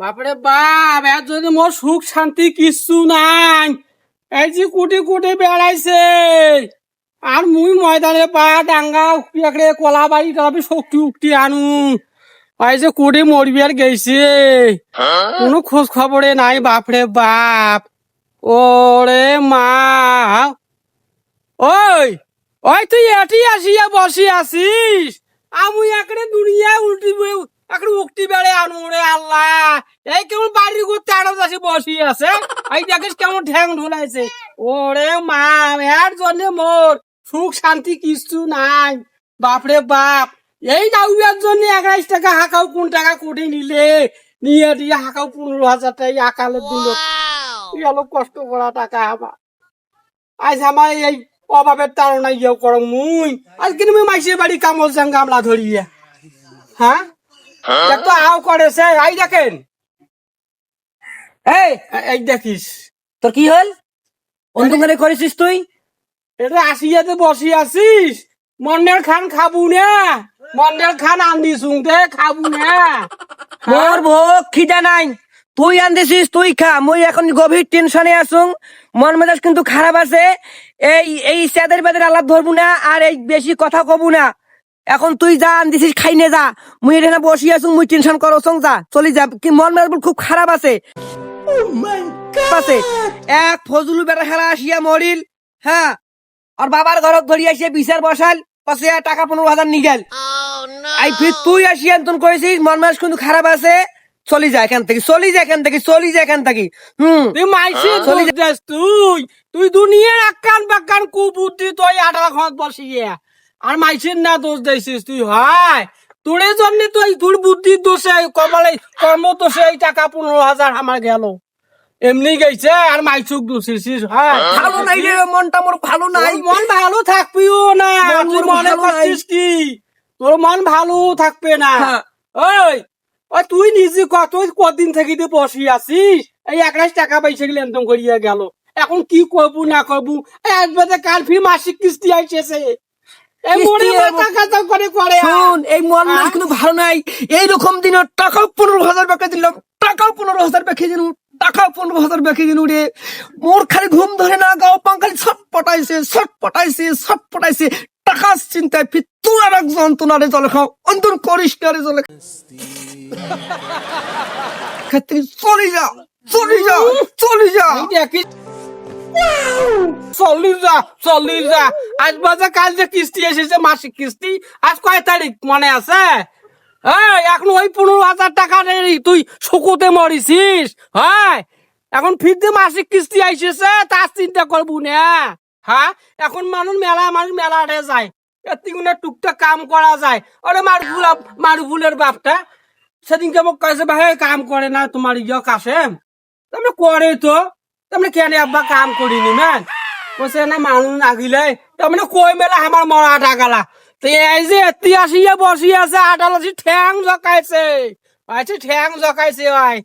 বাপরে বাপ এর জন্য মোর সুখ শান্তি কিচ্ছু নাই, এই যে কুটি কুটি বেড়াইছে, আর মুই ময়দানে পা ডাঙ্গা একড়ে কলা বাড়ি টাবি শক্তি উক্তি আনু। এই যে কুটি মরবি আর গেছে কোনো খোঁজ খবরে নাই, বাপরে বাপ। ওরে মা। ওই ওই তুই এটি আসিয়া বসি আছিস আমি একড়ে দুনিয়া উল্টি একড়ে উক্তি বেড়ে আনু রে আল্লাহ। এই কেমন বাড়ির করতে আরও যাচ্ছে বসি আছে? এই দেখিস কেমন ঠ্যাং ঢুলাইছে। ওরে মা এর জন্য মোর সুখ শান্তি কিছু নাই। বাপরে বাপ এই নাউয়ার জন্য এগাইশ টাকা হাঁকাও কোন টাকা কোটে নিলে? নিয়ে দিয়ে হাঁকাও পনেরো হাজার টাকা আকালে দিল। গেল কষ্ট করা টাকা আমার। আজ আমার এই অভাবের তাড়না ইয়ে করো মুই। আজকে তুমি মাইসের বাড়ি কামল যাং গামলা ধরিয়ে। হ্যাঁ? তো আও করেছে আই দেখেন। এই এই দেখিস। তোর কি হল? অন্ধকারে করেছিস তুই? এটা আসিয়াতে বসি আছিস। মন্ডের খান খাবু না। মন্ডের খান আন্দি শুনতে খাবু না। মোর ভোগ খিদা নাই। তুই আনতেছিস তুই খা। মুই এখন গভীর টেনশনে আসুং মন মেজাজ কিন্তু খারাপ আছে। এই এই স্যাদের বেদের আলাপ ধরবো না আর এই বেশি কথা কবু না। এখন তুই যা আনতেছিস খাই নে যা। মুই এখানে বসি আসুং মুই টেনশন করো সং যা চলি যা। কি মন মেজাজ খুব খারাপ আছে। আছে। এক ফজলু বেটা খেলা আসিয়া মরিল হ্যাঁ? আর বাবার ঘরত ধরি আসিয়া বিচার বসাল পাশে টাকা পনেরো হাজার নিগেল আই ফির তুই আসিয়া নতুন করেছিস মন মাস কিন্তু খারাপ আছে। চলি যা এখান থেকে চলি যা এখান থেকে চলি যা এখান থেকে। হুম। তুই মাইসের চলি দেস তুই। তুই দুনিয়ার আকান বাকান কুবুদ্ধি তুই আটালা ঘর বসিয়ে। আর মাইসের না দোষ দিছিস তুই হয়। তোরে জন্য তুই তোর বুদ্ধির দোষে কমালে কর্ম দোষে এই টাকা পনেরো হাজার আমার গেল। এমনি গেছে আর মাইসুক দোষিস হয়। ভালো নাই রে মনটা মোর ভালো নাই। তোর মন ভালো থাকবিও না মন তুই মনে করছিস কি? তোর মন ভালো থাকবে না। হ্যাঁ। ওই ওই তুই নিজে কত কদিন থেকে তুই বসি আছিস? এই এক টাকা পয়সা গেলে একদম করিয়া গেল। এখন কি করব না করব? একবারে কাল ফি মাসিক কিস্তি আইছে এই মন মাস হ্যাঁ? ভালো নাই। এইরকম দিনে টাকাও পনেরো হাজার টাকা দিলাম টাকাও পনেরো হাজার বেঁকে দিন টাকাও পনেরো হাজার বেঁকে দিন রে। মোর খালি ঘুম ধরে না গাও পাঙ্খালি ছট পটাইছে ছট পটাইছে ছট পটাইছে। টাকার চিন্তায় ফির তুই আর এক যন্ত্রণারে জলে খাও অন্তর করিস না রে জলে। ক্ষেত্রে চলে যা চলে যা চলে যা। চল্লিশ চল্লিশ যা আজ বাজে, কাল যে কিস্তি এসেছে, মাসিক কিস্তি, আজ কয় তারিখ মনে আছে? এই, এখন ওই পনেরো হাজার টাকা তুই শুকুতে মরিছিস হ্যাঁ ফিরতে মাসিক কিস্তি আইসেছে তার চিন্তা করব না। হ্যাঁ এখন মানুষ মেলা মানুষ মেলা রে যায় এতিগুনে টুকটাক কাম করা যায়। ওরে মারুফুল মারুফুলের বাপটা। সেদিনকে ভাই, কাম করে না তোমার ইয়ে কাছে তুমি করে তো। তুমি কেন আব্বা কাম করিনি, ম্যান? বসে না মানুষ নাগিলে তুমি কই মেলা আমার মরা টাকালা তো এই যে এতি আসিয়া বসি আছে আটালসি ঠ্যাং জকাইছে। পাইছে ঠ্যাং জকাইছে, ভাই।